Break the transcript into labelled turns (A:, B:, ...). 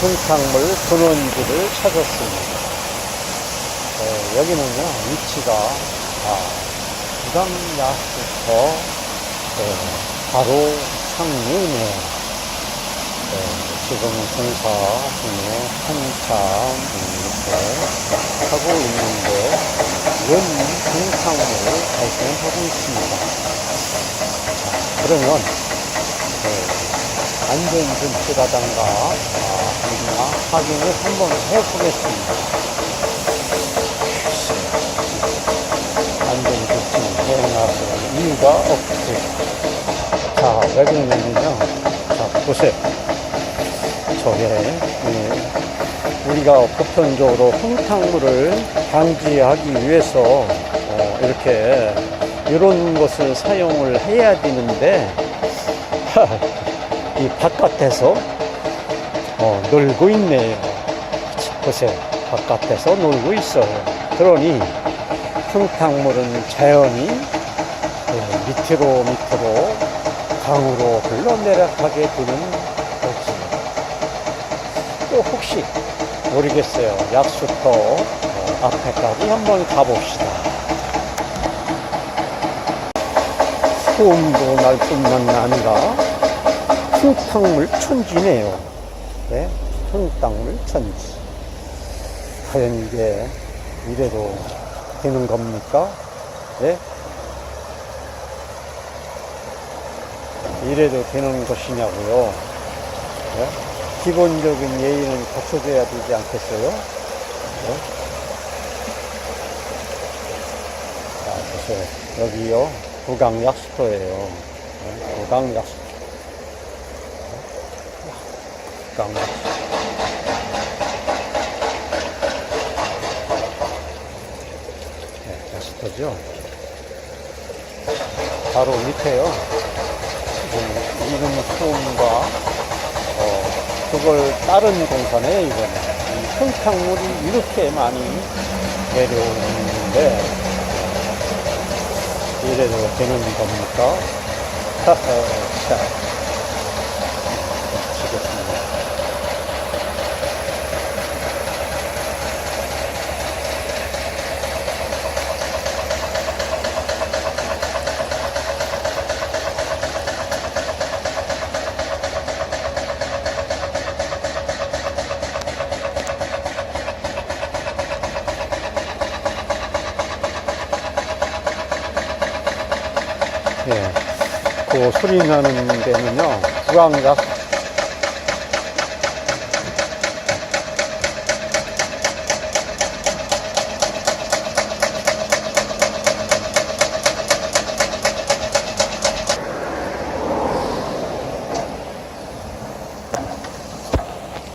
A: 흥탕물 근원지를 찾았습니다. 어, 여기는요, 위치가, 아, 부담야부터 어, 바로 상류네요. 네, 지금 공사 중에 한참 이렇게 하고 있는데 원 등상을 발생하고 있습니다. 자, 그러면 네, 안전조치라던가 아, 확인을 한번 해보겠습니다. 안전 조치는 해나갈 이유가 없고 자, 왜 그러냐면요. 자, 보세요. 저게, 예, 우리가 보편적으로 홍탕물을 방지하기 위해서, 어, 이렇게, 이런 것을 사용을 해야 되는데, 이 바깥에서, 어, 놀고 있네요. 보세요. 바깥에서 놀고 있어요. 그러니, 흥탕물은 자연히 예, 밑으로 밑으로 강으로 흘러내려가게 되는 거지. 또 혹시 모르겠어요. 약수터 어, 앞에까지 한번 가봅시다. 소음도 날 뿐만 아니라 흥탕물 천지네요. 네? 흥탕물 천지. 과연 이게 이래도 되는 겁니까? 네? 이래도 되는 것이냐고요. 네? 기본적인 예의는 갖춰줘야 되지 않겠어요? 네? 자, 보세요. 여기요. 구강 약수터예요. 네? 구강 약수터. 네? 구강약수터. 네, 약수터죠. 바로 밑에요. 지금 이름 소음과 어, 그걸 따른 공사네 이거는 이 흥탕물이 이렇게 많이 내려오는데 이래도 되는 겁니까? 자, 치겠습니다. 예, 그 소리 나는 데는요, 구강약수터